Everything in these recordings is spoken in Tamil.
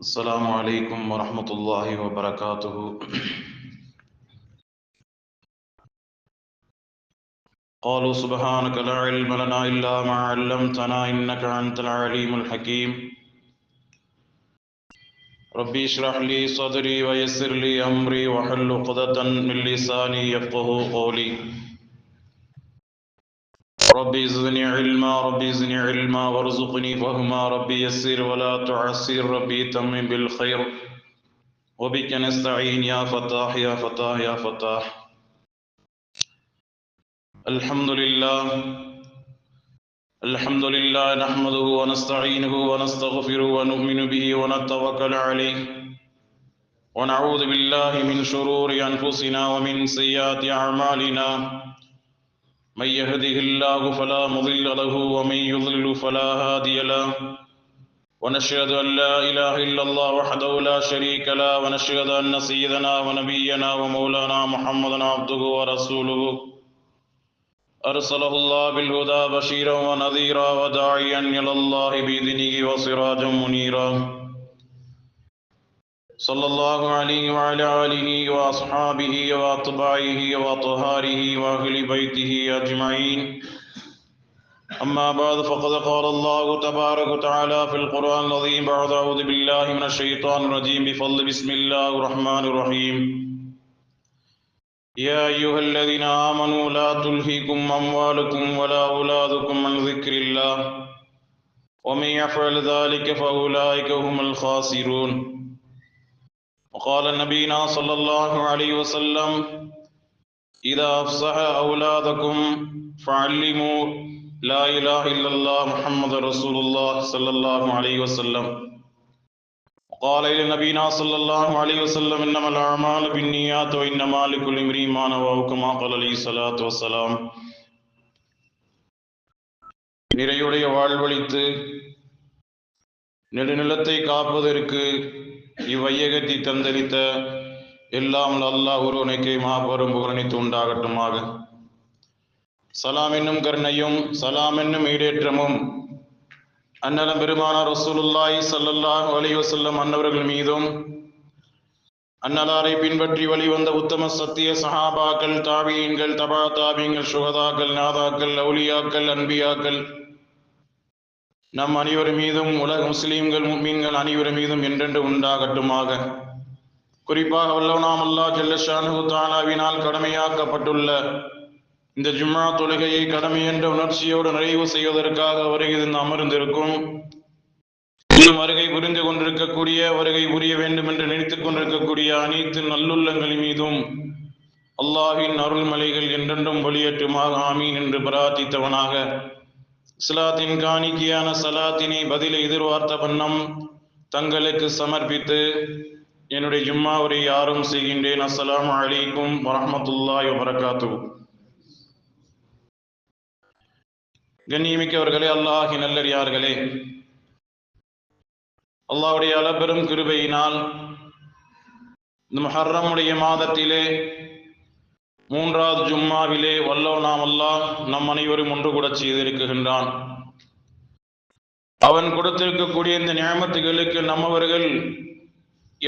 السلام عليكم ورحمة الله وبركاته قالوا سبحانك لا علم لنا إلا ما علمتنا إنك أنت العليم الحكيم۔ ربي اشرح لي صدري ويسر لي أمري وحل عقدة من لساني يفقه قولي۔ ربي زدني علما ربي زدني علما وارزقني فهما ربي يسر ولا تعسر ربي تمم بالخير. وبك نستعين يا فتاح يا فتاح يا فتاح. الحمد لله الحمد لله نحمده ونستعينه ونستغفره ونؤمن به ونتوكل عليه. ونعوذ بالله من شرور أنفسنا ومن سيئات أعمالنا. من يهده الله فلا مضل له ومن يضلل فلا هادي له. ونشهد أن لا إله إلا الله وحده لا شريك له. ونشهد أن سيدنا ونبينا ومولانا محمدا عبده ورسوله. أرسله الله بالهدى بشيرا ونذيرا وداعيا إلى الله بإذنه وسراجا منيرا. صلى الله عليه وعلى آله وأصحابه وأتباعه وأطهاره وأهل بيته أجمعين. أما بعد، فقد قال الله تبارك وتعالى في القرآن العظيم بعد أعوذ بالله من الشيطان الرجيم. بفضل بسم الله الرحمن الرحيم. يا أيها الذين آمنوا، لا تلهكم أموالكم ولا أولادكم عن ذكر الله. ومن يفعل ذلك فأولئك هم الخاسرون. وقال نبينا صلى الله عليه وسلم إذا أفصح أولادكم فعلموا لا إله إلا الله محمد رسول الله صلى الله عليه وسلم وقال إلى نبينا صلى الله عليه وسلم إنما الأعمال بالنيات وإنما لكل امرئ ما نوى كما قال عليه الصلاة والسلام நிறையுடைய வாழ்வழித்து நெடுநிலத்தை காப்பதற்கு இவ்வையகத்தை தந்தளித்த எல்லாம் அல்லாஹ் ஒருவனுக்கு மாபெரும் புகழனித்து உண்டாகட்டுமாக. சலாம் என்னும் கருணையும் சலாம் என்னும் ஈடேற்றமும் அன்னலம் பெருமானார் ரசூலுல்லாய் சல்லல்லாஹ் அலைஹி வஸல்லம் அன்னவர்கள் மீதும் அன்னலாரை பின்பற்றி வழிவந்த உத்தம சத்திய சஹாபாக்கள் தாபியன்கள் தபா தாபியங்கள் சுகதாக்கள் நாதாக்கள் அவுலியாக்கள் அன்பியாக்கள் நம் அனைவர் மீதும் உலக முஸ்லீம்கள் மீன்கள் அனைவர் மீதும் என்றென்று உண்டாகட்டுமாக. குறிப்பாக வல்லவனாம் அல்லா ஜெல்லஷானு தானாவினால் கடமையாக்கப்பட்டுள்ள இந்த ஜும்மா தொழுகையை கடமை என்ற உணர்ச்சியோடு நிறைவு செய்வதற்காக வருகை அமர்ந்திருக்கும் வருகை புரிந்து கொண்டிருக்கக்கூடிய வருகை புரிய வேண்டும் என்று நினைத்துக் கொண்டிருக்கக்கூடிய அனைத்து நல்லுள்ளங்கள் மீதும் அல்லாஹின் அருள்மலைகள் என்றென்றும் வெளியேற்றுமாக ஆமீன் என்று பிரார்த்தித்தவனாக இஸ்லாத்தின் காணிக்கையான சலாத்தினை பதிலை எதிர்பார்த்த வண்ணம் தங்களுக்கு சமர்ப்பித்து என்னுடைய ஜும்மா யாரும் செய்கின்றேன். அஸ்லாம் அலைக்கும் வரமத்துல்லாய் வரகாத்து கண்ணியமிக்கவர்களே அல்லாஹி நல்லறியார்களே அல்லாஹுடைய அளபெரும் கிருபையினால் இந்த மஹர்ரமுடைய மாதத்திலே மூன்றாவது ஜும்மாவிலே வல்லோ நாம் அல்லாஹ் நம் அனைவரும் ஒன்று கூட செய்திருக்கின்றான். அவன் கொடுத்திருக்கக்கூடிய இந்த நியமத்துகளுக்கு நம்மவர்கள்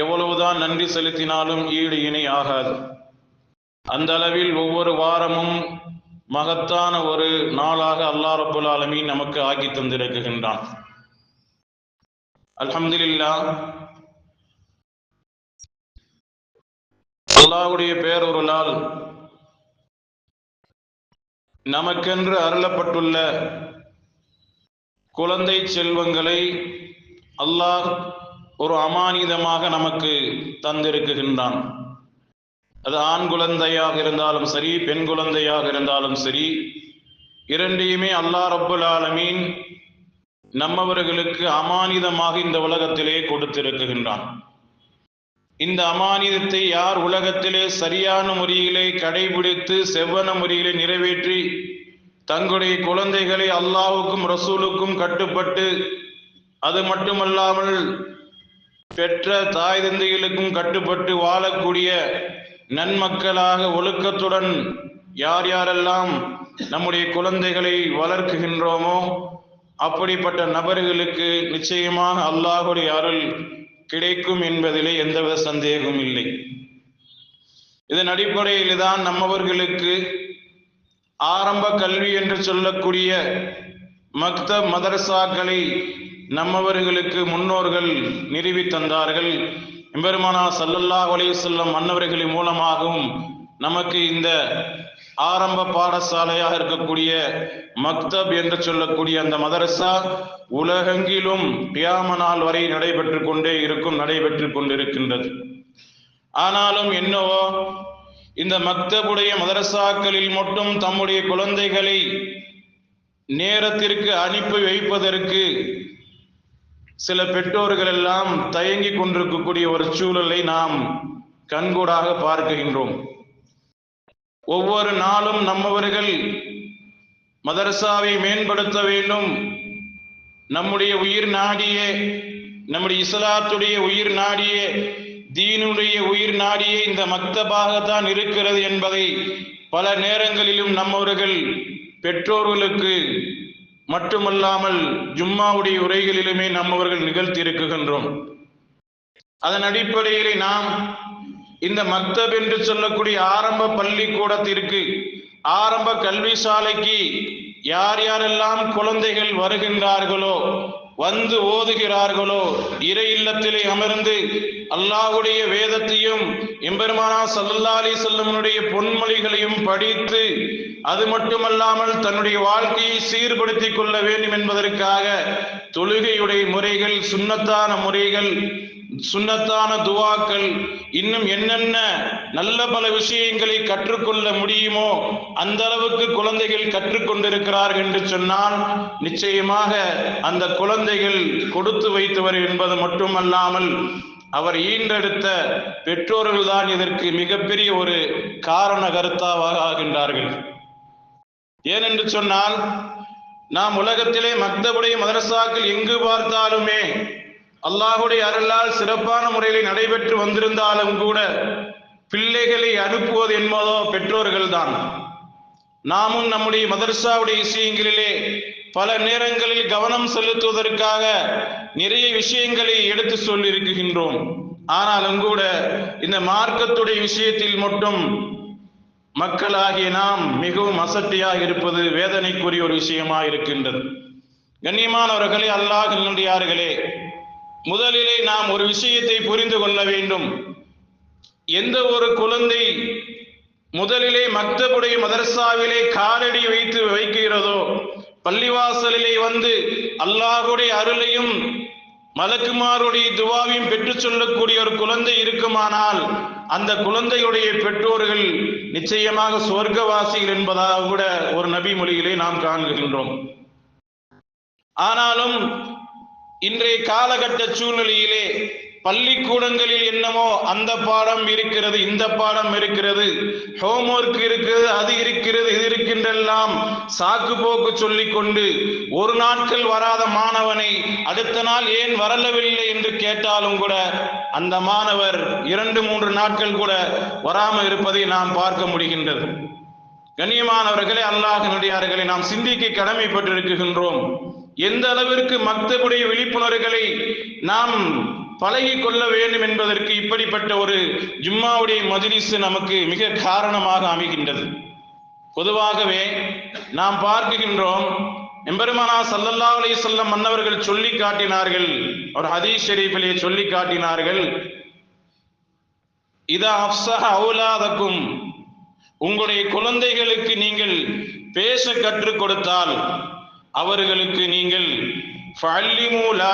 எவ்வளவுதான் நன்றி செலுத்தினாலும் ஈடு இணை ஆகாது. அந்த அளவில் ஒவ்வொரு வாரமும் மகத்தான ஒரு நாளாக அல்லா ரபுல் ஆலமீன் நமக்கு ஆக்கி தந்திருக்கின்றான். அல்ஹம்துலில்லா அல்லாவுடைய பேரொருளால் நமக்கென்று அருளப்பட்டுள்ள குழந்தை செல்வங்களை அல்லாஹ் ஒரு அமானிதமாக நமக்கு தந்திருக்குகின்றான். அது ஆண் குழந்தையாக இருந்தாலும் சரி பெண் குழந்தையாக இருந்தாலும் சரி இரண்டையுமே அல்லாஹ் ரப்புல் ஆலமீன் நம்மவர்களுக்கு அமானிதமாக இந்த உலகத்திலே கொடுத்திருக்குகின்றான். இந்த அமானிதத்தை யார் உலகத்திலே சரியான முறையிலே கடைபிடித்து செவ்வன முறையிலே நிறைவேற்றி தங்களுடைய குழந்தைகளை அல்லாஹுக்கும் ரசூலுக்கும் கட்டுப்பட்டு அது மட்டுமல்லாமல் பெற்ற தாய் தந்தைகளுக்கும் கட்டுப்பட்டு வாழக்கூடிய நன்மக்களாக ஒழுக்கத்துடன் யார் யாரெல்லாம் நம்முடைய குழந்தைகளை வளர்க்குகின்றோமோ அப்படிப்பட்ட நபர்களுக்கு நிச்சயமாக அல்லாஹுடைய அருள் கிடைக்கும் என்பதிலே எந்தவித சந்தேகமும் இல்லை. இதன் அடிப்படையில் தான் நம்மவர்களுக்கு ஆரம்ப கல்வி என்று சொல்லக்கூடிய மக்த மதரசாக்களை நம்மவர்களுக்கு முன்னோர்கள் நிறுவி தந்தார்கள். எம்பெருமானா சல்லல்லா அலைஹி வஸல்லம் மன்னவர்களின் மூலமாகவும் நமக்கு இந்த ஆரம்ப பாடசாலையாக இருக்கக்கூடிய மக்தப் என்று சொல்லக்கூடிய அந்த மதரசா உலகெங்கிலும் கியாம நாள் வரை நடைபெற்று கொண்டே இருக்கும் நடைபெற்று கொண்டிருக்கின்றது. ஆனாலும் என்னவோ இந்த மக்தபுடைய மதரசாக்களில் மட்டும் தம்முடைய குழந்தைகளை நேரத்திற்கு அனுப்பி வைப்பதற்கு சில பெற்றோர்கள் எல்லாம் தயங்கி கொண்டிருக்கக்கூடிய ஒரு சூழலை நாம் கண்கூடாக பார்க்கின்றோம். ஒவ்வொரு நாளும் நம்மவர்கள் மதரசாவை மேம்படுத்த வேண்டும். நம்முடைய உயிர் நாடியே நம்முடைய இஸ்லாத்துடைய உயிர் நாடியே தீனுடைய உயிர் நாடியே இந்த மக்தபாகத்தான் இருக்கிறது என்பதை பல நேரங்களிலும் நம்மவர்கள் பெற்றோர்களுக்கு மட்டுமல்லாமல் ஜும்மாவுடைய உரைகளிலுமே நம்மவர்கள் நிகழ்த்தி இருக்குகின்றோம் அதன் அடிப்படையிலே நாம் இந்த மக்தப் என்று சொல்லக்கூடிய ஆரம்ப பள்ளிக்கூடத்திற்கு ஆரம்ப கல்வி சாலைக்கு யார் யாரெல்லாம் குழந்தைகள் வருகின்றார்களோ வந்து ஓதுகிறார்களோ இறை இல்லத்திலே அமர்ந்து அல்லாஹுடைய வேதத்தையும் எம்பெருமானா சல்லா அலி செல்லமனுடைய பொன்மொழிகளையும் படித்து அது மட்டுமல்லாமல் தன்னுடைய வாழ்க்கையை சீர்படுத்திக் கொள்ள வேண்டும் என்பதற்காக தொழுகையுடைய முறைகள் சுண்ணத்தான முறைகள் சுன்னத்தான துவாக்கள் இன்னும் என்னென்ன நல்ல பல விஷயங்களை கற்றுக்கொள்ள முடியுமோ அந்த அளவுக்கு குழந்தைகள் கற்றுக்கொண்டிருக்கிறார்கள் என்று சொன்னால் நிச்சயமாக அந்த குழந்தைகள் கொடுத்து வைத்தவர் என்பது மட்டுமல்லாமல் அவர் ஈன்றெடுத்த பெற்றோர்கள் தான் இதற்கு மிகப்பெரிய ஒரு காரண கருத்தாவாக ஆகின்றார்கள். ஏனென்று சொன்னால் நாம் உலகத்திலே மக்தபுடைய மதரசாக்கள் எங்கு பார்த்தாலுமே அல்லாஹுடைய அருளால் சிறப்பான முறையில் நடைபெற்று வந்திருந்தாலும் கூட பிள்ளைகளை அனுப்புவது என்பதோ பெற்றோர்கள் தான் நாமும் நம்முடைய மதர்சாவுடைய விஷயங்களிலே பல நேரங்களில் கவனம் செலுத்துவதற்காக நிறைய விஷயங்களை எடுத்து சொல்லியிருக்கின்றோம். ஆனாலும் கூட இந்த மார்க்கத்துடைய விஷயத்தில் மட்டும் மக்களாகிய நாம் மிகவும் அசட்டியாக இருப்பது வேதனைக்குரிய ஒரு விஷயமாக இருக்கின்றது. கண்ணியமானவர்களே அல்லாஹ் நல்லடியார்களே முதலிலே நாம் ஒரு விஷயத்தை புரிந்து கொள்ள வேண்டும். எந்த ஒரு குழந்தை முதலிலே மக்தபுடைய மதரசாவிலே காலடி வைத்து வைக்கிறதோ பள்ளிவாசலிலே வந்து அல்லாஹுடைய அருளையும் மலக்குமாருடைய துவாவையும் பெற்றுச் சொல்லக்கூடிய ஒரு குழந்தை இருக்குமானால் அந்த குழந்தையுடைய பெற்றோர்கள் நிச்சயமாக சொர்க்கவாசிகள் என்பதாக கூட ஒரு நபி மொழியிலே நாம் காண்கின்றோம். ஆனாலும் இன்றைய காலகட்ட சூழ்நிலையிலே பள்ளிக்கூடங்களில் என்னமோ அந்த பாடம் இருக்கிறது இந்த பாடம் இருக்கிறது ஹோம்ஒர்க் இருக்கிறது அது இருக்கிறது இது இருக்கின்றெல்லாம் சாக்கு போக்கு சொல்லிக் கொண்டு ஒரு நாட்கள் வராத மாணவனை அடுத்த நாள் ஏன் வரலவில்லை என்று கேட்டாலும் கூட அந்த மாணவர் இரண்டு மூன்று நாட்கள் கூட வராமல் இருப்பதை நாம் பார்க்க முடிகின்றது. கண்ணியமானவர்களே அல்லாஹினுடையார்களை நாம் சிந்திக்க கடமைப்பட்டிருக்கின்றோம். எந்த அளவிற்கு மக்தபுடைய விழிப்புணர்வுகளை நாம் பழகி கொள்ள வேண்டும் என்பதற்கு இப்படிப்பட்ட ஒரு ஜும்மாவுடைய மதிலிசு நமக்கு மிக காரணமாக அமைகின்றது. பொதுவாகவே நாம் பார்க்கின்றோம் எம்பெருமானா சல்லல்லா அலி சொல்லம் மன்னவர்கள் சொல்லி காட்டினார்கள் ஒரு ஹதீஸ் ஷெரீஃபிலே சொல்லி காட்டினார்கள் இதா அப்சஹ அவுலாதக்கும் உங்களுடைய குழந்தைகளுக்கு நீங்கள் பேச கற்றுக் கொடுத்தால் அவர்களுக்கு நீங்கள் ஃபல்லிமு லா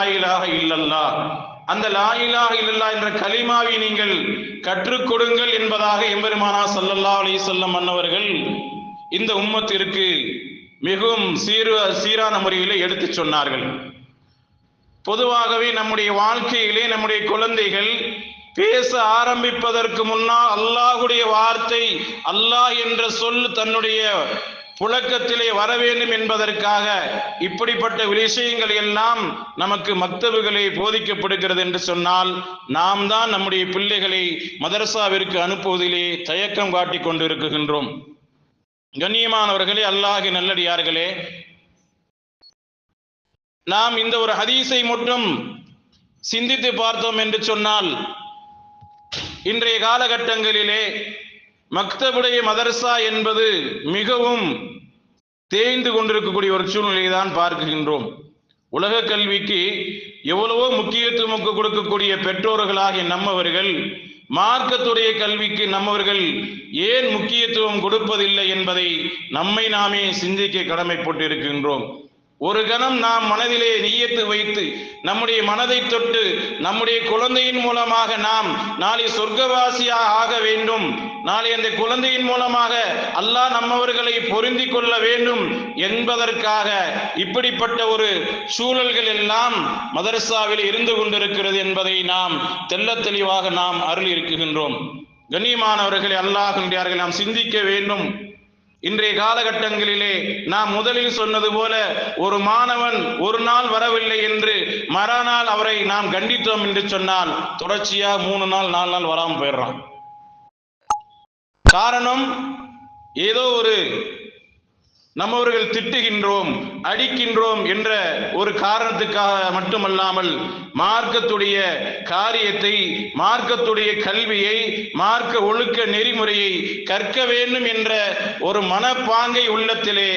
அந்த லாயிலாக இல்லல்லா என்ற கலிமாவை நீங்கள் கற்றுக் கொடுங்கள் என்பதாக எம்பெருமானா சல்லல்லா அலி சொல்லம் அன்னவர்கள் இந்த உம்மத்திற்கு மிகவும் சீர சீரான முறையிலே எடுத்துச் சொன்னார்கள். பொதுவாகவே நம்முடைய வாழ்க்கையிலே நம்முடைய குழந்தைகள் பேச ஆரம்பிப்பதற்கு முன்னால் அல்லாஹுடைய வார்த்தை அல்லாஹ் என்ற சொல் தன்னுடைய புழக்கத்திலே வர வேண்டும் என்பதற்காக இப்படிப்பட்ட விஷயங்கள் எல்லாம் நமக்கு மக்தவுகளை போதிக்கப்படுகிறது என்று சொன்னால் நாம் தான் நம்முடைய பிள்ளைகளை மதரசாவிற்கு அனுப்புவதிலே தயக்கம் காட்டிக் கொண்டிருக்கின்றோம். கண்ணியமானவர்களே அல்லாஹி நல்லடியார்களே நாம் இந்த ஒரு ஹதீஸை மட்டும் சிந்தித்து பார்த்தோம் என்று சொன்னால் இன்றைய காலகட்டங்களிலே மக்தபுடைய மதரசா என்பது மிகவும் தேய்ந்து கொண்டிருக்கக்கூடிய ஒரு சூழ்நிலையை தான் பார்க்கின்றோம். உலக கல்விக்கு எவ்வளவோ முக்கியத்துவம் கொடுக்கக்கூடிய பெற்றோர்களாகிய நம்மவர்கள் மார்க்கத்துடைய கல்விக்கு நம்மவர்கள் ஏன் முக்கியத்துவம் கொடுப்பதில்லை என்பதை நம்மை நாமே சிந்திக்க கடமைப்பட்டு இருக்கின்றோம் ஒரு கணம் நாம் மனதிலே நீயத்து வைத்து நம்முடைய மனதை தொட்டு நம்முடைய குழந்தையின் மூலமாக நாம் நாளை சொர்க்கவாசியாக ஆக வேண்டும். நாளை அந்த குழந்தையின் மூலமாக அல்லாஹ் நம்மவர்களை பொருந்தி கொள்ள வேண்டும் என்பதற்காக இப்படிப்பட்ட ஒரு சூழல்கள் எல்லாம் மதரசாவில் இருந்து கொண்டிருக்கிறது என்பதை நாம் தெல்ல தெளிவாக நாம் அருள் இருக்குகின்றோம் கண்ணியமானவர்களை அல்லாஹ் நாம் சிந்திக்க வேண்டும். இன்றைய காலகட்டங்களிலே நாம் முதலில் சொன்னது போல ஒரு மாணவன் ஒரு நாள் வரவில்லை என்று மறுநாள் அவரை நாம் கண்டித்தோம் என்று சொன்னால் தொடர்ச்சியா மூணு நாள் நாலு நாள் வராமல் போயிடுறான். காரணம் ஏதோ ஒரு நம்மவர்கள் திட்டுகின்றோம் அடிக்கின்றோம் என்ற ஒரு காரணத்துக்காக மட்டுமல்லாமல் மார்க்கத்துடைய காரியத்தை மார்க்கத்துடைய கல்வியை மார்க்க ஒழுக்க நெறிமுறையை கற்க வேண்டும் என்ற ஒரு மனப்பாங்கை உள்ளத்திலே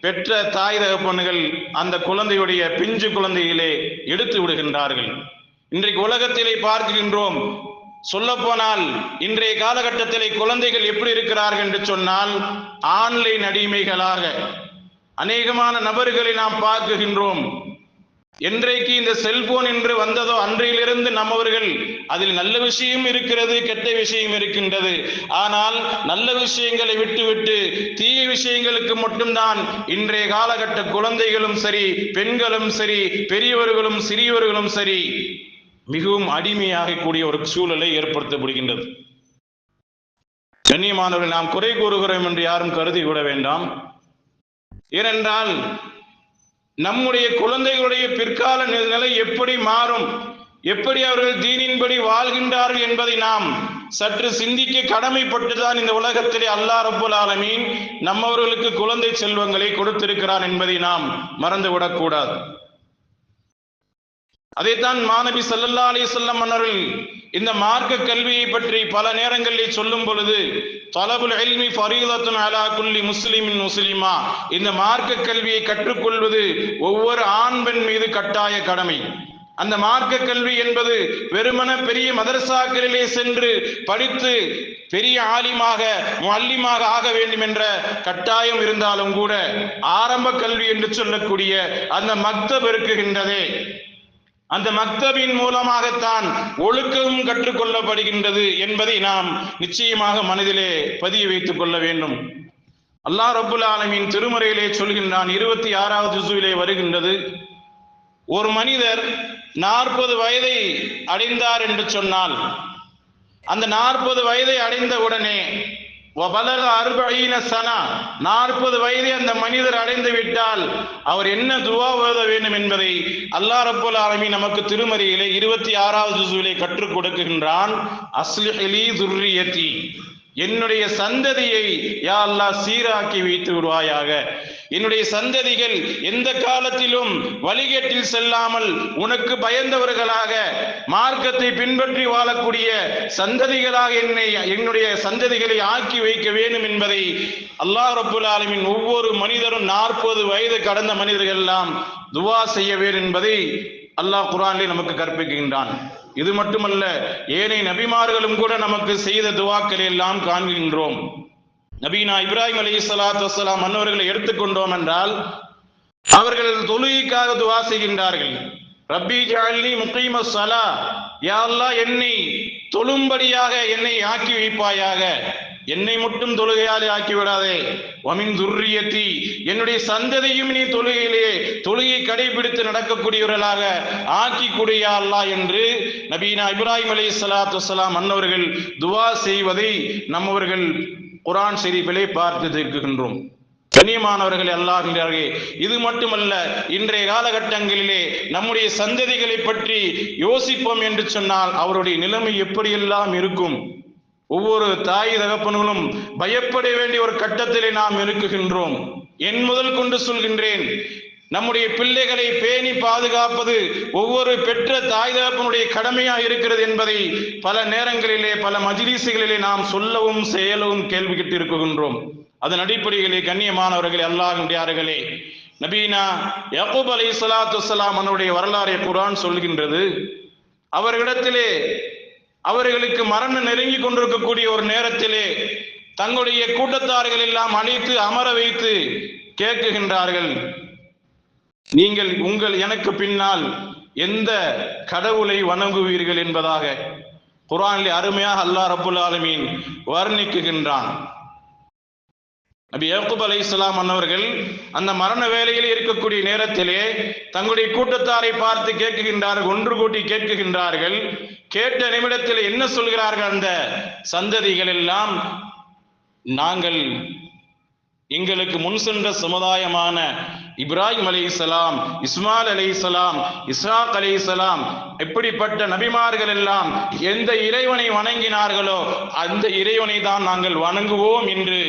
பெற்ற தாய் தகப்பன்கள் அந்த குழந்தையுடைய பிஞ்சு குழந்தையிலே எடுத்து விடுகின்றார்கள். இன்றைக்கு உலகத்திலே பார்க்கின்றோம் சொல்லப்போனால் இன்றைய காலகட்டத்திலே குழந்தைகள் எப்படி இருக்கிறார்கள் என்று சொன்னால் ஆன்லைன் அடிமைகளாக அநேகமான நபர்களை நாம் பார்க்குகின்றோம். என்றைக்கு இந்த செல்போன் என்று வந்ததோ அன்றையிலிருந்து நம்மவர்கள் அதில் நல்ல விஷயம் இருக்கிறது கெட்ட விஷயம் இருக்கின்றது. ஆனால் நல்ல விஷயங்களை விட்டுவிட்டு தீய விஷயங்களுக்கு மட்டும்தான் இன்றைய காலகட்ட குழந்தைகளும் சரி பெண்களும் சரி பெரியவர்களும் சிறியவர்களும் சரி மிகவும் அடிமையாகக்கூடிய ஒரு சூழலை ஏற்படுத்தப்படுகின்றது. கண்ணியமானவர்கள் நாம் குறை கூறுகிறோம் என்று யாரும் கருதி விட வேண்டாம். ஏனென்றால் நம்முடைய குழந்தைகளுடைய பிற்கால நிலை எப்படி மாறும்? எப்படி அவர்கள் தீனின்படி வாழ்கின்றார்கள் என்பதை நாம் சற்று சிந்திக்க கடமைப்பட்டுதான் இந்த உலகத்திலே அல்லாஹ் ரபுல் ஆலமீன் நம்மவர்களுக்கு குழந்தை செல்வங்களை கொடுத்திருக்கிறான் என்பதை நாம் மறந்துவிடக்கூடாது. அதைத்தான் மாணவி சல்லல்லா அலி சொல்லம் மன்னர்கள் இந்த மார்க்க கல்வியை பற்றி பல நேரங்களில் சொல்லும் பொழுது தலபுல் எல்மி ஃபரீதத்துன் அலா குல்லி முஸ்லிமின் முஸ்லிமா. இந்த மார்க்க கல்வியை கற்றுக்கொள்வது ஒவ்வொரு ஆண் பெண் மீது கட்டாய கடமை. அந்த மார்க்க கல்வி என்பது வெறுமன பெரிய மதரசாக்களிலே சென்று படித்து பெரிய ஆலிமாக மல்லிமாக ஆக வேண்டும் என்ற கட்டாயம் இருந்தாலும் கூட ஆரம்ப கல்வி என்று சொல்லக்கூடிய அந்த மக்தப் இருக்குகின்றதே அந்த மக்தபின் மூலமாகத்தான் ஒழுக்கமும் கற்றுக்கொள்ளப்படுகின்றது என்பதை நாம் நிச்சயமாக மனதிலே பதிய வைத்துக் கொள்ள வேண்டும். அல்லாஹ் ரபுல் ஆலமின் திருமறையிலே சொல்கின்றான் இருபத்தி ஆறாவது ஜுசுவிலே வருகின்றது ஒரு மனிதர் நாற்பது வயதை அடைந்தார் என்று சொன்னால் அந்த நாற்பது வயதை அடைந்த உடனே வபலக அறுபையின சனா நாற்பது வயதை அந்த மனிதர் அடைந்து விட்டால் அவர் என்ன துவா ஓத வேண்டும் என்பதை அல்லா ரப்புல் ஆலமி நமக்கு திருமறையிலே இருபத்தி ஆறாவது கற்றுக் கொடுக்கின்றான். அஸ்லிஹலி துர்ரியத்தி என்னுடைய சந்ததியை யா அல்லாஹ் சீராக்கி வைத்து விடுவாயாக. என்னுடைய சந்ததிகள் எந்த காலத்திலும் வழிகேட்டில் செல்லாமல் உனக்கு பயந்தவர்களாக மார்க்கத்தை பின்பற்றி வாழக்கூடிய சந்ததிகளாக என்னை என்னுடைய சந்ததிகளை ஆக்கி வைக்க வேண்டும் என்பதை அல்லாஹ் ரப்புல் ஆலமின் ஒவ்வொரு மனிதரும் நாற்பது வயது கடந்த மனிதர்கள் எல்லாம் துவா செய்ய வேண்டும் என்பதை அல்லாஹ் குரானிலே நமக்கு கற்பிக்கின்றான். இது மட்டுமல்ல ஏனைய நபிமார்களும் கூட நமக்கு செய்த துவாக்களை எல்லாம் காண்கின்றோம். நபீனா இப்ராஹிம் அலி சலாத்து வசலாம் மன்னவர்களை எடுத்துக்கொண்டோம் என்றால் அவர்கள் தொழுகைக்காக துவா செய்கின்றார்கள். ரப்பி ஜாலி முக்கீம சலா யா என்னை தொழும்படியாக என்னை ஆக்கி வைப்பாயாக. என்னை மட்டும் தொழுகையாலே ஆக்கி விடாதே வமின் துர்ரியத்தி என்னுடைய சந்ததியும் நீ தொழுகையிலே தொழுகை கடைபிடித்து நடக்கக்கூடியவர்களாக ஆக்கி குடியா அல்லா என்று நபீனா இப்ராஹிம் அலி சலாத்து வலாம் அன்னவர்கள் துவா செய்வதை நம்மவர்கள் குரான் ஷெரீஃபிலே பார்த்து திருக்குகின்றோம். கண்ணியமானவர்கள் அல்லாஹ்கிறார்களே இது மட்டுமல்ல இன்றைய காலகட்டங்களிலே நம்முடைய சந்ததிகளை பற்றி யோசிப்போம் என்று சொன்னால் அவருடைய நிலைமை எப்படியெல்லாம் இருக்கும்? ஒவ்வொரு தாய் தகப்பன்களும் பயப்பட வேண்டிய ஒரு கட்டத்திலே நாம் இருக்குகின்றோம் என் முதல் கொண்டு சொல்கின்றேன் நம்முடைய பிள்ளைகளை பேணி பாதுகாப்பது ஒவ்வொரு பெற்ற தாய் தகப்பனுடைய கடமையா இருக்கிறது என்பதை பல நேரங்களிலே பல மஜிலிசுகளிலே நாம் சொல்லவும் செயலவும் கேள்வி கேட்டு இருக்கின்றோம் அதன் அடிப்படையிலே கண்ணியமானவர்களே அல்லாஹின்றார்களே நபீனா யகூப் அலி சலாத்து வலாம் அவனுடைய வரலாறை குரான் சொல்கின்றது. அவர்களிடத்திலே அவர்களுக்கு மரணம் நெருங்கி கொண்டிருக்கக்கூடிய ஒரு நேரத்திலே தங்களுடைய கூட்டத்தார்கள் எல்லாம் அழைத்து அமர வைத்து கேட்குகின்றார்கள். நீங்கள் உங்கள் எனக்கு பின்னால் எந்த கடவுளை வணங்குவீர்கள் என்பதாக குரானில் அருமையாக அல்லாஹ் ரபுல் ஆலமீன் வர்ணிக்குகின்றான். நபி யாக்கூப் அலை இஸ்லாம் அன்னவர்கள் அந்த மரண வேலையில் இருக்கக்கூடிய நேரத்திலே தங்களுடைய கூட்டத்தாரை பார்த்து கேட்குகின்றார்கள் ஒன்று கூட்டி கேட்குகின்றார்கள். கேட்ட நிமிடத்தில் என்ன சொல்கிறார்கள் அந்த சந்ததிகள் எல்லாம்? நாங்கள் எங்களுக்கு முன் சென்ற சமுதாயமான இப்ராஹிம் அலி இஸ்லாம் இஸ்மால் அலி இஸ்லாம் இஸ்ஹாக் அலி இஸ்லாம் இப்படிப்பட்ட நபிமார்கள் எல்லாம் எந்த இறைவனை வணங்கினார்களோ அந்த இறைவனை தான் நாங்கள் வணங்குவோம் என்று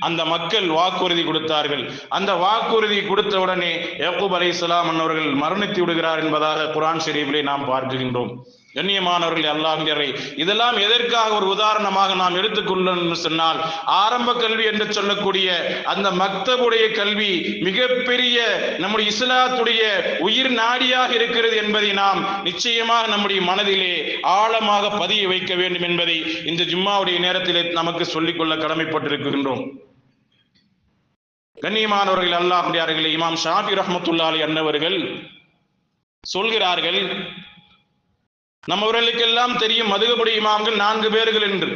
அந்த மக்கள் வாக்குறுதி கொடுத்தார்கள். அந்த வாக்குறுதி கொடுத்த உடனே யாக்கூப் அலி இஸ்லாம் அன்னவர்கள் மரணித்து விடுகிறார் என்பதாக குரான் ஷெரீஃபிலே நாம் பார்க்கின்றோம். கண்ணியமானவர்கள் அல்லாஹரை இதெல்லாம் எதற்காக ஒரு உதாரணமாக நாம் எடுத்துக்கொள்ளணும் சொன்னால் ஆரம்ப கல்வி என்று சொல்லக்கூடிய அந்த மக்தபுடைய கல்வி மிகப்பெரிய நம்முடைய இஸ்லாத்துடைய உயிர் நாடியாக இருக்கிறது என்பதை நாம் நிச்சயமாக நம்முடைய மனதிலே ஆழமாக பதிய வைக்க வேண்டும் என்பதை இந்த ஜும்மாவுடைய நேரத்திலே நமக்கு சொல்லிக்கொள்ள கடமைப்பட்டிருக்கின்றோம். கண்ணியமானவர்கள் அல்லாஹ் இமாம் ஷாபி ரஹமத்துல்லாலி அன்னவர்கள் சொல்கிறார்கள் நம்மவர்களுக்கெல்லாம் தெரியும் மதுகபுடைய இமாம்கள் நான்கு பேர்கள் என்று.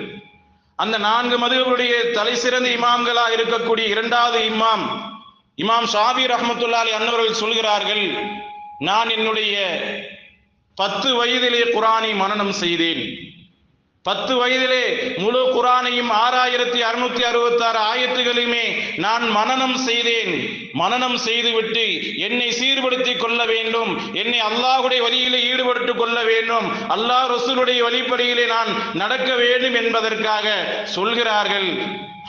அந்த நான்கு மதுகபுடைய தலை சிறந்த இமாம்களாக இருக்கக்கூடிய இரண்டாவது இமாம் இமாம் ஷாபி ரஹமத்துல்லாலி அன்னவர்கள் சொல்கிறார்கள் நான் என்னுடைய பத்து வயதிலே குரானை மனனம் செய்தேன். பத்து வயதிலே முழு குரானையும் ஆறாயிரத்தி அறுநூத்தி அறுபத்தி ஆறு ஆயத்துகளையுமே நான் மனநம் செய்தேன். மனநம் செய்துவிட்டு என்னை சீர்படுத்தி கொள்ள வேண்டும். என்னை அல்லாஹுடைய வழியிலே ஈடுபட்டுக் கொள்ள வேண்டும். அல்லாஹ் ரசூலுடைய வழிப்படியிலே நான் நடக்க வேண்டும் என்பதற்காக சொல்கிறார்கள்.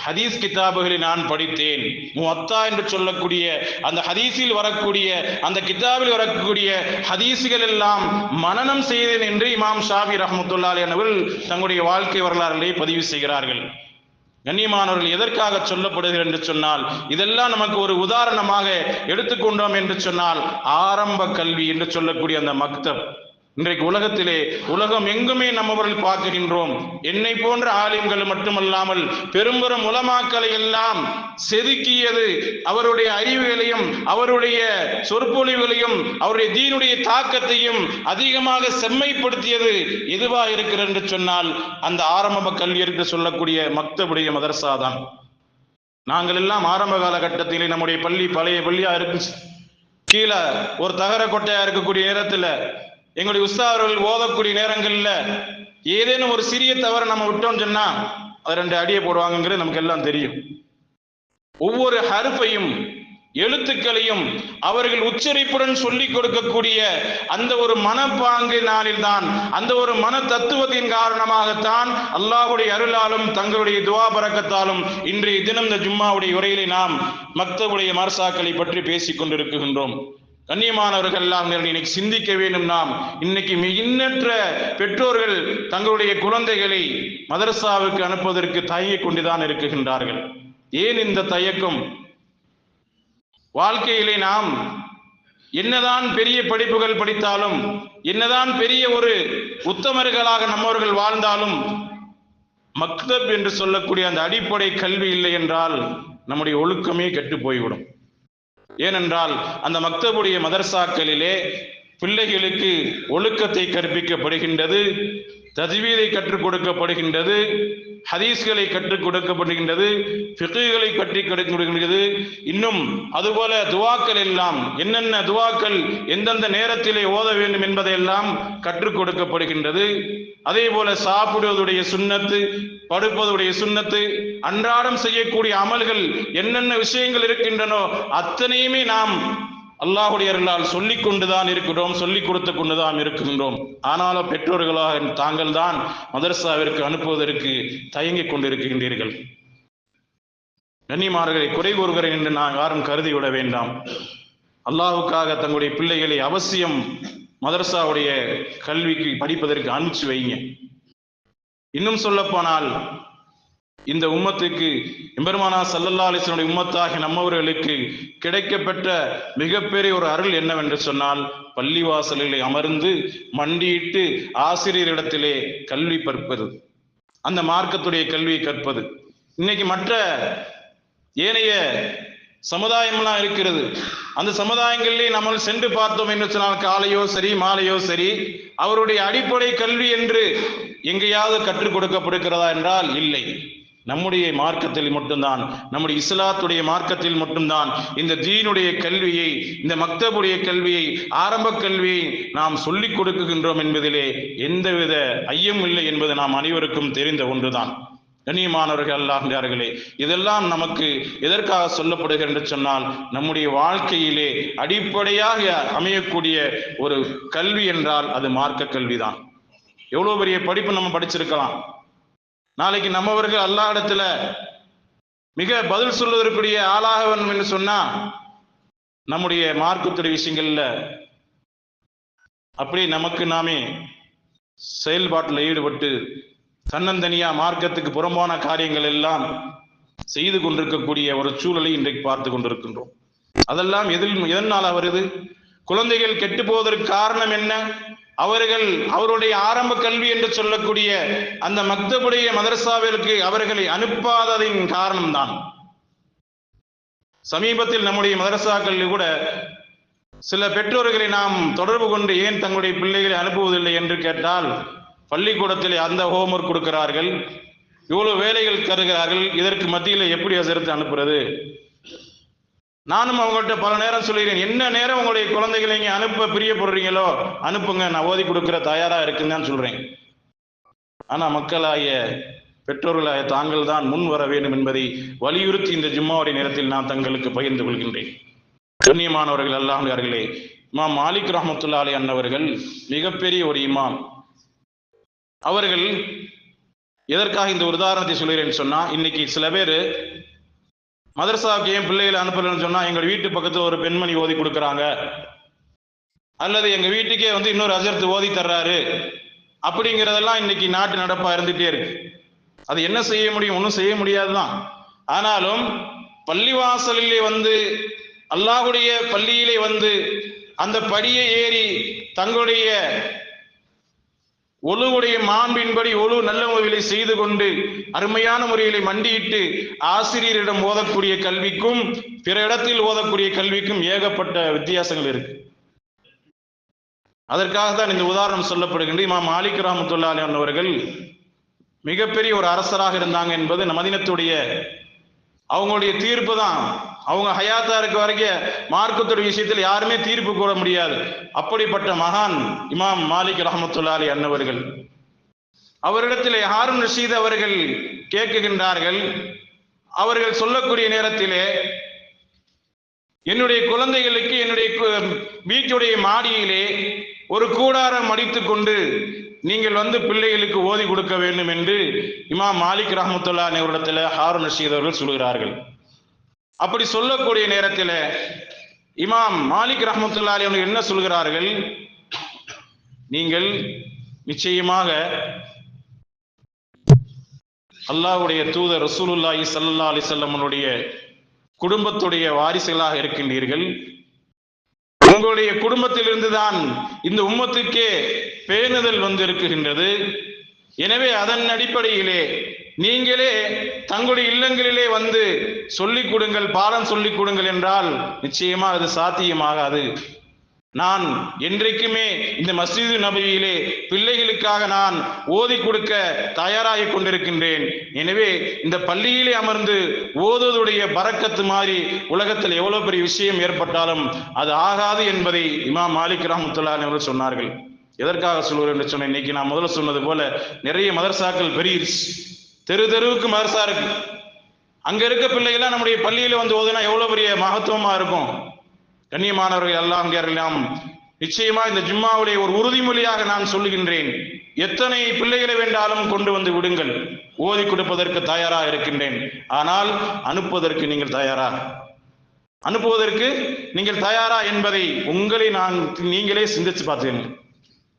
ஹதீஸ் கிதாபுகளை நான் படித்தேன். முத்தா என்று சொல்லக்கூடிய அந்த ஹதீஸில் வரக்கூடிய அந்த கிதாபில் வரக்கூடிய ஹதீஸுகள் எல்லாம் மனனம் செய்தேன் என்று இமாம் ஷாபி ரஹமத்துல்லாலி அவர்கள் தங்களுடைய வாழ்க்கை வரலாறுகளை பதிவு செய்கிறார்கள். கண்ணியமானவர்கள் எதற்காக சொல்லப்படுகிறது என்று சொன்னால் இதெல்லாம் நமக்கு ஒரு உதாரணமாக எடுத்துக்கொண்டோம் என்று சொன்னால் ஆரம்ப கல்வி என்று சொல்லக்கூடிய அந்த மக்தப். இன்றைக்கு உலகத்திலே உலகம் எங்குமே நம்மவர்கள் பார்க்கின்றோம் என்னை போன்ற ஆலயங்கள் மட்டுமல்லாமல் பெரும்பெரும் உலமாக்களை எல்லாம் செதுக்கியது அவருடைய அறிவுகளையும் அவருடைய சொற்பொழிவுகளையும் அவருடைய தீனுடைய தாக்கத்தையும் அதிகமாக செம்மைப்படுத்தியது எதுவா இருக்கிறது என்று சொன்னால் அந்த ஆரம்ப கல்வி என்று சொல்லக்கூடிய மக்தபுடைய மதரசா தான். நாங்கள் எல்லாம் ஆரம்ப காலகட்டத்திலே நம்முடைய பள்ளி பழைய பள்ளியா இருக்கு. கீழே ஒரு தகர கொட்டையா இருக்கக்கூடிய நேரத்தில் எங்களுடைய உஸ்தாவர்கள் ஓதக்கூடிய நேரங்கள்ல ஏதேனும் ஒரு சிறிய தவறு நம்ம விட்டோம்னு சொன்னா அது ரெண்டு அடியை போடுவாங்கங்கிறது நமக்கு எல்லாம் தெரியும். ஒவ்வொரு ஹருப்பையும் எழுத்துக்களையும் அவர்கள் உச்சரிப்புடன் சொல்லிக் கொடுக்கக்கூடிய அந்த ஒரு மனப்பாங்கு நாளில்தான் அந்த ஒரு மன தத்துவத்தின் காரணமாகத்தான் அல்லாஹுடைய அருளாலும் தங்களுடைய துவா பறக்கத்தாலும் இன்றைய தினம் இந்த ஜும்மாவுடைய உரையிலே நாம் மக்தவுடைய மரசாக்களை பற்றி பேசிக் கொண்டிருக்கின்றோம். கண்ணியமானவர்கள் எல்லாம் இன்னைக்கு சிந்திக்க வேண்டும் நாம். இன்னைக்கு எண்ணற்ற பெற்றோர்கள் தங்களுடைய குழந்தைகளை மதரசாவுக்கு அனுப்புவதற்கு தயங்கிக் கொண்டுதான் இருக்குகின்றார்கள். ஏன் இந்த தயக்கம்? வாழ்க்கையிலே நாம் என்னதான் பெரிய படிப்புகள் படித்தாலும் என்னதான் பெரிய ஒரு உத்தமர்களாக நம்மவர்கள் வாழ்ந்தாலும் மக்தப் என்று சொல்லக்கூடிய அந்த அடிப்படை கல்வி இல்லை என்றால் நம்முடைய ஒழுக்கமே கெட்டு போய்விடும். ஏனென்றால் அந்த மக்தபுடைய மதர்சாக்களிலே பிள்ளைகளுக்கு ஒழுக்கத்தை கற்பிக்கப்படுகின்றது தஜ்வீதை கற்றுக் கொடுக்கப்படுகின்றது ஹதீஸ்களை கற்றுக் கொடுக்கப்படுகின்றது ஃபிக்குகளை கற்றி கொடுக்கப்படுகின்றது இன்னும் அதுபோல துவாக்கள் எல்லாம் என்னென்ன துவாக்கள் எந்தெந்த நேரத்திலே ஓத வேண்டும் என்பதையெல்லாம் கற்றுக் கொடுக்கப்படுகின்றது. அதே போல சாப்பிடுவதுடைய சுண்ணத்து படுப்பதுடைய சுண்ணத்து அன்றாடம் செய்யக்கூடிய அமல்கள் என்னென்ன விஷயங்கள் இருக்கின்றனோ அத்தனையுமே நாம் அல்லாஹுடைய அருளால் சொல்லிக் கொண்டுதான் இருக்கிறோம் சொல்லிக் கொடுத்து கொண்டுதான் இருக்கின்றோம். ஆனாலும் பெற்றோர்களாக தாங்கள் தான் மதரசாவிற்கு அனுப்புவதற்கு தயங்கிக் கொண்டிருக்கின்றீர்கள். கண்ணிமார்களை குறை கூறுகிறேன் என்று நான் யாரும் கருதி விட வேண்டாம். அல்லாஹ்வுக்காக தங்களுடைய பிள்ளைகளை அவசியம் மதரசாவுடைய கல்விக்கு படிப்பதற்கு அனுப்பிச்சு வைங்க. இன்னும் சொல்லப்போனால் இந்த உம்மத்துக்கு எம்பெருமானா சல்லல்லா அலிசனுடைய உம்மத்தாகிய நம்மவர்களுக்கு கிடைக்கப்பெற்ற மிகப்பெரிய ஒரு அருள் என்னவென்று சொன்னால் பள்ளிவாசலிலே அமர்ந்து மண்டியிட்டு ஆசிரியரிடத்திலே கல்வி கற்பது. அந்த மார்க்கத்துடைய கல்வியை கற்பது. இன்னைக்கு மற்ற ஏனைய சமுதாயம்லாம் இருக்கிறது. அந்த சமுதாயங்களிலே நம்ம சென்று பார்த்தோம் என்று சொன்னால் காலையோ சரி மாலையோ சரி அவருடைய அடிப்படை கல்வி என்று எங்கேயாவது கற்றுக் கொடுக்கப்படுகிறதா என்றால் இல்லை. நம்முடைய மார்க்கத்தில் மட்டும்தான் நம்முடைய இஸ்லாத்துடைய மார்க்கத்தில் மட்டும்தான் இந்த தீனுடைய கல்வியை இந்த மக்தபுடைய கல்வியை ஆரம்ப கல்வியை நாம் சொல்லிக் கொடுக்குகின்றோம் என்பதிலே எந்தவித ஐயம் இல்லை என்பது நாம் அனைவருக்கும் தெரிந்த ஒன்றுதான். கண்ணியமானவர்கள் அல்லாஹார்களே இதெல்லாம் நமக்கு எதற்காக சொல்லப்படுகிறது என்று சொன்னால் நம்முடைய வாழ்க்கையிலே அடிப்படையாக அமையக்கூடிய ஒரு கல்வி என்றால் அது மார்க்க கல்விதான். எவ்வளவு பெரிய படிப்பு நம்ம படிச்சிருக்கலாம். நாளைக்கு நம்மவர்கள் அல்லா இடத்துல மிக பதில் சொல்வதற்குரிய ஆளாக வேண்டும் என்று சொன்னா நம்முடைய மார்க்கத்துடைய விஷயங்கள்ல அப்படி நமக்கு நாமே செயல்பாட்டில் ஈடுபட்டு தன்னந்தனியா மார்க்கத்துக்கு புறம்பான காரியங்கள் எல்லாம் செய்து கொண்டிருக்கக்கூடிய ஒரு சூழலை இன்றைக்கு பார்த்து கொண்டிருக்கின்றோம். அதெல்லாம் எதில் எதனால் வருது குழந்தைகள் கெட்டு போவதற்கு காரணம் என்ன? அவர்கள் அவருடைய ஆரம்ப கல்வி என்று சொல்லக்கூடிய அந்த மக்தபுடைய மதரசாவிற்கு அவர்களை அனுப்பாததின் காரணம்தான். சமீபத்தில் நம்முடைய மதரசாக்கள் கூட சில பெற்றோர்களை நாம் தொடர்பு கொண்டு ஏன் தங்களுடைய பிள்ளைகளை அனுப்புவதில்லை என்று கேட்டால் பள்ளிக்கூடத்தில் அந்த ஹோம்ஒர்க் கொடுக்கிறார்கள் இவ்வளவு வேலைகள் தருகிறார்கள் இதற்கு மத்தியில் எப்படி அசர்த்து அனுப்புறது? நானும் அவங்கள்ட்ட பல நேரம் சொல்லிடுறேன் என்ன நேரம் உங்களுடைய குழந்தைகளை நீங்கள் அனுப்ப பிரியப்படுறீங்களோ அனுப்புங்க நான் ஓதி கொடுக்குற தயாரா இருக்குன்னு தான் சொல்றேன். ஆனா மக்களாய பெற்றோர்களாய தாங்கள் தான் முன் வர வேண்டும் என்பதை வலியுறுத்தி இந்த ஜும்மாவுடைய நேரத்தில் நான் தங்களுக்கு பகிர்ந்து கொள்கின்றேன். கண்ணியமானவர்கள் அல்லாஹர்களே இமாம் மாலிக் ரஹமத்துல்லா அலி அன்னவர்கள் மிகப்பெரிய ஒரு இமாம். அவர்கள் எதற்காக இந்த உதாரணத்தை சொல்கிறேன்னு சொன்னா இன்னைக்கு சில பேர் மதரசாவுக்கு ஏன் பிள்ளைகளை அனுப்பலன்னு சொன்னா எங்க வீட்டு பக்கத்துல ஒரு பெண்மணி ஓதி கொடுக்குறாங்க. அல்லது எங்க வீட்டுக்கே வந்து இன்னொரு அஜர்த்து ஓதி தர்றாரு. அப்படிங்கிறதெல்லாம் இன்னைக்கு நாட்டு நடப்பா இருந்துட்டே இருக்கு. அது என்ன செய்ய முடியும்? ஒன்றும் செய்ய முடியாதுதான். ஆனாலும் பள்ளிவாசலிலே வந்து அல்லாஹுடைய பள்ளியிலே வந்து அந்த படியை ஏறி தங்களுடைய ஒழுவுடைய மாண்பின்படி ஒழு நல்ல உதவிகளை செய்து கொண்டு அருமையான முறையிலே மண்டியிட்டு ஆசிரியரிடம் ஓதக்கூடிய கல்விக்கும் பிற இடத்தில் ஓதக்கூடிய கல்விக்கும் ஏகப்பட்ட வித்தியாசங்கள் இருக்கு. அதற்காக தான் இந்த உதாரணம் சொல்லப்படுகின்ற இமாம் மாலிக் ராமத்துல்லாலி அவர்கள் மிகப்பெரிய ஒரு அரசராக இருந்தாங்க என்பது மதினத்துடைய அவங்களுடைய தீர்ப்பு தான். அவங்க ஹயாத்தா இருக்க வரைக்கும் மார்க்கத்துடைய விஷயத்தில் யாருமே தீர்ப்பு கூற முடியாது. அப்படிப்பட்ட மகான் இமாம் மாலிக் ரஹமத்துல்லாலி அன்னவர்கள். அவரிடத்திலே ஹாரூன் ரஷீத் அவர்கள் கேட்குகின்றார்கள். அவர்கள் சொல்லக்கூடிய நேரத்திலே என்னுடைய குழந்தைகளுக்கு என்னுடைய வீட்டுடைய மாடியிலே ஒரு கூடாரம் அடித்துக் கொண்டு நீங்கள் வந்து பிள்ளைகளுக்கு ஓதி கொடுக்க வேண்டும் என்று இமாம் மாலிக் ரஹமத்துல்லா நிறுவனத்தில் ஹாரூன் ரஷீத் அவர்கள் சொல்கிறார்கள். அப்படி சொல்லக்கூடிய நேரத்தில் இமாம் மாலிக் ரஹமத்துல்லா அலி அவர்கள் என்ன சொல்கிறார்கள்? நீங்கள் நிச்சயமாக அல்லாஹ்வுடைய தூதர் ரசூலுல்லாஹி சல்லா அலிசல்லமனுடைய குடும்பத்துடைய வாரிசுகளாக இருக்கின்றீர்கள். உங்களுடைய குடும்பத்திலிருந்து தான் இந்த உம்மத்துக்கே பேணுதல் வந்து இருக்குகின்றது எனவே அதன் அடிப்படையிலே நீங்களே தங்களுடைய இல்லங்களிலே வந்து சொல்லிக் கொடுங்கள் பாடம் சொல்லிக் கொடுங்கள் என்றால் நிச்சயமா அது சாத்தியமாகாது. நான் என்றைக்குமே இந்த மஸ்ஜிது நபியிலே பிள்ளைகளுக்காக நான் ஓதி கொடுக்க தயாராகி கொண்டிருக்கின்றேன். எனவே இந்த பள்ளியிலே அமர்ந்து ஓதுவதுடைய பறக்கத்து மாதிரி உலகத்தில் எவ்வளவு பெரிய விஷயம் ஏற்பட்டாலும் அது ஆகாது என்பதை இமாம் மாலிக் ரஹமத்துல்லா அவர்கள் சொன்னார்கள். எதற்காக சொல்கிறேன் என்று சொன்னேன் இன்னைக்கு நான் முதல்ல சொன்னது போல நிறைய மதரசாக்கள் பெருகிருச்சு தெரு தெருவுக்கு மதரசா இருக்கு. அங்க இருக்க பிள்ளைகள்லாம் நம்முடைய பள்ளியில வந்து ஓதுனா எவ்வளவு பெரிய மகத்துவமா இருக்கும்? கண்ணியமானவர்கள் எல்லாம் நாம் நிச்சயமா இந்த ஜிம்மாவுடைய ஒரு உறுதிமொழியாக நான் சொல்லுகின்றேன். எத்தனை பிள்ளைகளை வேண்டாலும் கொண்டு வந்து விடுங்கள். ஓதி கொடுப்பதற்கு தயாராக இருக்கின்றேன். ஆனால் அனுப்புவதற்கு நீங்கள் தயாரா? அனுப்புவதற்கு நீங்கள் தயாரா என்பதை உங்களை நான் நீங்களே சிந்திச்சு பார்த்தேன்.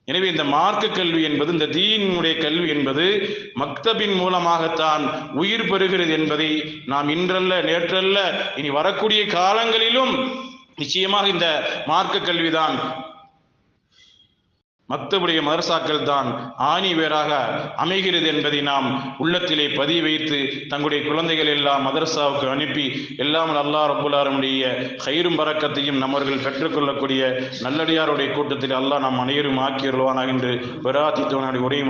எனவே இந்த மார்க்க கல்வி என்பது இந்த தீனுடைய கல்வி என்பது மக்தபின் மூலமாகத்தான் உயிர் பெறுகிறது என்பதை நாம் இன்றல்ல நேற்றல்ல இனி வரக்கூடிய காலங்களிலும் நிச்சயமாக இந்த மார்க்க கல்விதான் மற்றபடிய மதரசாக்கள் தான் ஆணி வேறாக அமைகிறது என்பதை நாம் உள்ளத்திலே பதிய வைத்து தங்களுடைய குழந்தைகள் எல்லாம் மதரசாவுக்கு அனுப்பி எல்லாம் அல்லா ரபுல்லாருடைய கயிறும் பறக்கத்தையும் நம்மவர்கள் பெற்றுக்கொள்ளக்கூடிய நல்லடியாருடைய கூட்டத்தில் அல்லாஹ் நாம் அனைவரும் ஆக்கியருவானாக என்று பெராத்தி தோனுடைய உரையும்